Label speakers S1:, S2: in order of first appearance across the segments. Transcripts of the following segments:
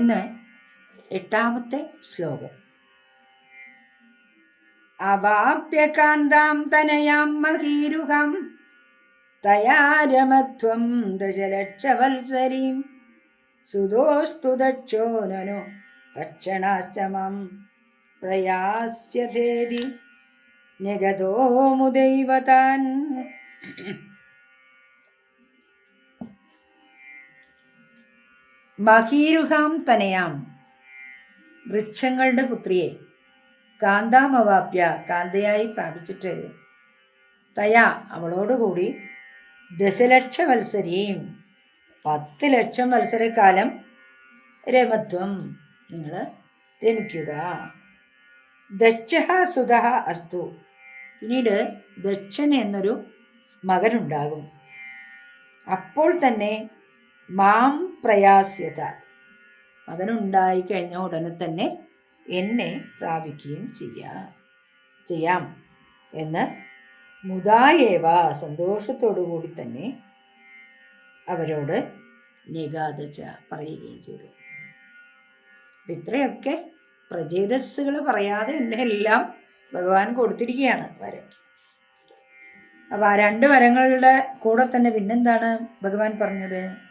S1: ഇന്ന് എട്ടാമത്തെ ശ്ലോകം. അവാപ്യകാന്താം തനയാം മഹീരുഹം തയാരമത്വം ദശലക്ഷവത്സരീം സുതോസ്തു ദക്ഷോ നനു തക്ഷണാശ്രമം പ്രയാസ്യതേതി നിഗതോ മഹീരുഹാം തനയാം. വൃക്ഷങ്ങളുടെ പുത്രിയെ. കാന്താമവാപ്യ കാന്തയായി പ്രാപിച്ചിട്ട് തയാ അവളോടുകൂടി ദശലക്ഷ മത്സരിയും പത്ത് ലക്ഷം വത്സരക്കാലം രമത്വം. നിങ്ങൾ രമിക്കുക. ദക്ഷ സുത അസ്തു. പിന്നീട് ദക്ഷൻ എന്നൊരു മകനുണ്ടാകും. അപ്പോൾ തന്നെ മാം പ്രയാസ്യത. മകനുണ്ടായി കഴിഞ്ഞ ഉടനെ തന്നെ എന്നെ പ്രാപിക്കുകയും ചെയ്യാം ചെയ്യാം എന്ന് മുതായേവ സന്തോഷത്തോടു കൂടി തന്നെ അവരോട് നിഗാതച്ച പറയുകയും ചെയ്തു. ഇത്രയൊക്കെ പ്രചേതസ്സുകൾ പറയാതെ എന്നെ എല്ലാം ഭഗവാൻ കൊടുത്തിരിക്കുകയാണ് വരം. അപ്പം ആ രണ്ട് വരങ്ങളുടെ കൂടെ തന്നെ പിന്നെന്താണ് ഭഗവാൻ പറഞ്ഞത്?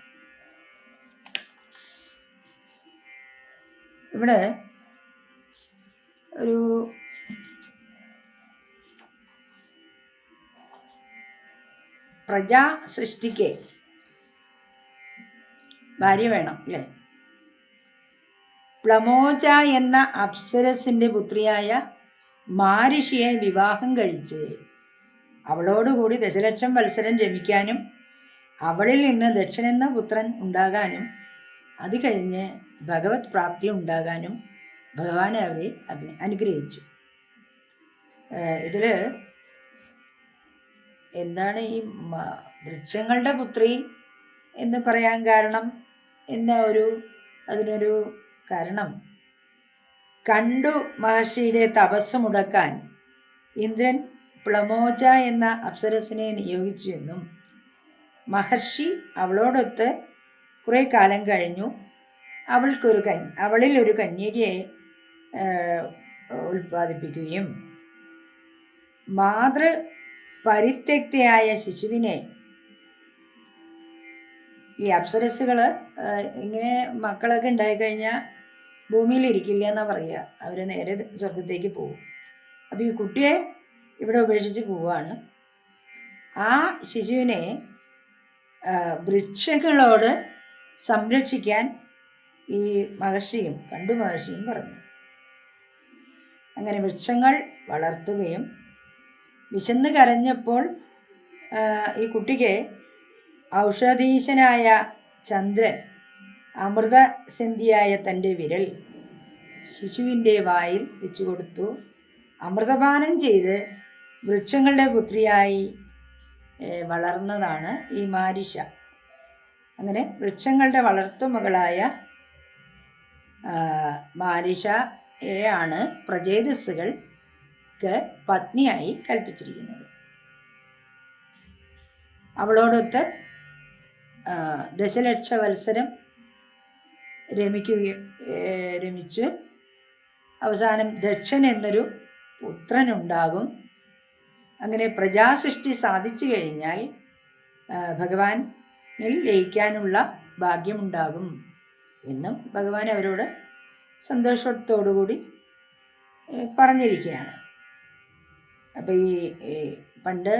S1: ഇവിടെ ഒരു പ്രജാ സൃഷ്ടിക്ക് ഭാര്യ വേണം അല്ലേ? പ്ലമോജ എന്ന അപ്സരസിന്റെ പുത്രിയായ മാരിഷിയെ വിവാഹം കഴിച്ച് അവളോടുകൂടി ദശലക്ഷം മത്സരം രമിക്കാനും അവളിൽ നിന്ന് ദക്ഷനെന്ന പുത്രൻ ഉണ്ടാകാനും അത് കഴിഞ്ഞ് ഭഗവത് പ്രാപ്തി ഉണ്ടാകാനും ഭഗവാൻ അവരെ അനുഗ്രഹിച്ചു. ഇതിൽ എന്താണ് ഈ വൃക്ഷങ്ങളുടെ പുത്രി എന്ന് പറയാൻ കാരണം എന്ന ഒരു അതിനൊരു കാരണം. കണ്ടു മഹർഷിയുടെ തപസ് മുടക്കാൻ ഇന്ദ്രൻ പ്ലമോജ എന്ന അപ്സരസിനെ നിയോഗിച്ചു എന്നും മഹർഷി അവളോടൊത്ത് കുറേ കാലം കഴിഞ്ഞു. അവൾക്കൊരു കന് അവളിൽ ഒരു കന്യകയെ ഉൽപ്പാദിപ്പിക്കുകയും മാതൃ പരിത്യക്തയായ ശിശുവിനെ ഈ അപ്സരസുകൾ ഇങ്ങനെ മക്കളൊക്കെ ഉണ്ടായിക്കഴിഞ്ഞാൽ ഭൂമിയിൽ ഇരിക്കില്ല എന്നാണ് പറയുക. അവർ നേരെ സ്വർഗത്തേക്ക് പോകും. അപ്പോൾ ഈ കുട്ടിയെ ഇവിടെ ഉപേക്ഷിച്ച് പോവുകയാണ് ആ ശിശുവിനെ വൃക്ഷങ്ങളോട് സംരക്ഷിക്കാൻ ഈ മഹർഷിയും കണ്ടു മഹർഷിയും പറഞ്ഞു. അങ്ങനെ വൃക്ഷങ്ങൾ വളർത്തുകയും വിശന്ന് കരഞ്ഞപ്പോൾ ഈ കുട്ടിക്ക് ഔഷധീശനായ ചന്ദ്രൻ അമൃതസന്ധിയായ തന്റെ വിരൽ ശിശുവിന്റെ വായിൽ വെച്ചു കൊടുത്തു. അമൃതപാനം ചെയ്ത് വൃക്ഷങ്ങളുടെ പുത്രിയായി വളർന്നതാണ് ഈ മാരിഷ അങ്ങനെ വൃക്ഷങ്ങളുടെ വളർത്തുമകളായ മാരിഷയെയാണ് പ്രചേതസ്സുകൾക്ക് പത്നിയായി കൽപ്പിച്ചിരിക്കുന്നത്. അവളോടൊത്ത് ദശലക്ഷ വത്സരം രമിക്കുകയും രമിച്ച് അവസാനം ദക്ഷൻ എന്നൊരു പുത്രനുണ്ടാകും. അങ്ങനെ പ്രജാസൃഷ്ടി സാധിച്ചു കഴിഞ്ഞാൽ ഭഗവാനിൽ ലയിക്കാനുള്ള ഭാഗ്യമുണ്ടാകും. എന്നും ഭഗവാൻ അവരോട് സന്തോഷത്തോടുകൂടി പറഞ്ഞിരിക്കുകയാണ്. അപ്പോൾ ഈ പണ്ട്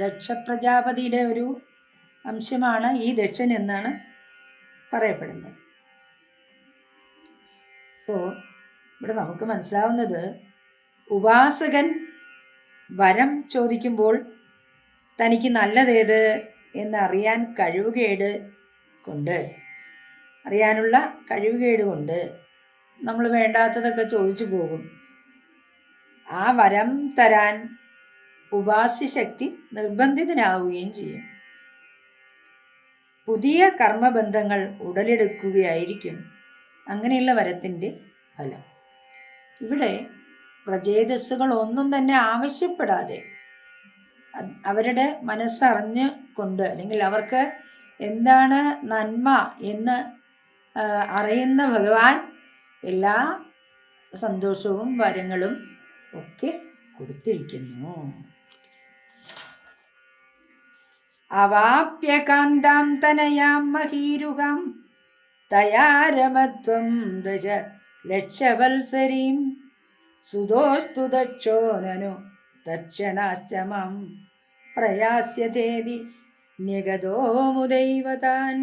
S1: ദക്ഷ പ്രജാപതിയുടെ ഒരു അംശമാണ് ഈ ദക്ഷൻ എന്നാണ് പറയപ്പെടുന്നത്. അപ്പോൾ ഇവിടെ നമുക്ക് മനസ്സിലാവുന്നത് ഉപാസകൻ വരം ചോദിക്കുമ്പോൾ തനിക്ക് നല്ലതേത് എന്നറിയാൻ കഴിവുകേട് കൊണ്ട് അറിയാനുള്ള കഴിവുകേട് കൊണ്ട് നമ്മൾ വേണ്ടാത്തതൊക്കെ ചോദിച്ചു പോകും. ആ വരം തരാൻ ഉപാസ്യശക്തി നിർബന്ധിതനാവുകയും ചെയ്യും. പുതിയ കർമ്മബന്ധങ്ങൾ ഉടലെടുക്കുകയായിരിക്കും അങ്ങനെയുള്ള വരത്തിന്റെ ഫലം. ഇവിടെ പ്രചേതസ്സുകൾ ഒന്നും തന്നെ ആവശ്യപ്പെടാതെ അവരുടെ മനസ്സറിഞ്ഞ് കൊണ്ട് അല്ലെങ്കിൽ അവർക്ക് എന്താണ് നന്മ എന്ന് അറിയുന്ന ഭഗവാൻ എല്ലാ സന്തോഷവും വരങ്ങളും ഒക്കെ കൊടുത്തിരിക്കുന്നു. അവാപ്യകാന്താം തനയാം മഹീരുഹാം തയാരമത്വം ദശ ലക്ഷവത്സരീം സുതോസ്തു ദക്ഷോനനു തക്ഷണാശ്ച മാം പ്രയാസ്യതേതി നിഗതോ മുദൈവതാൻ.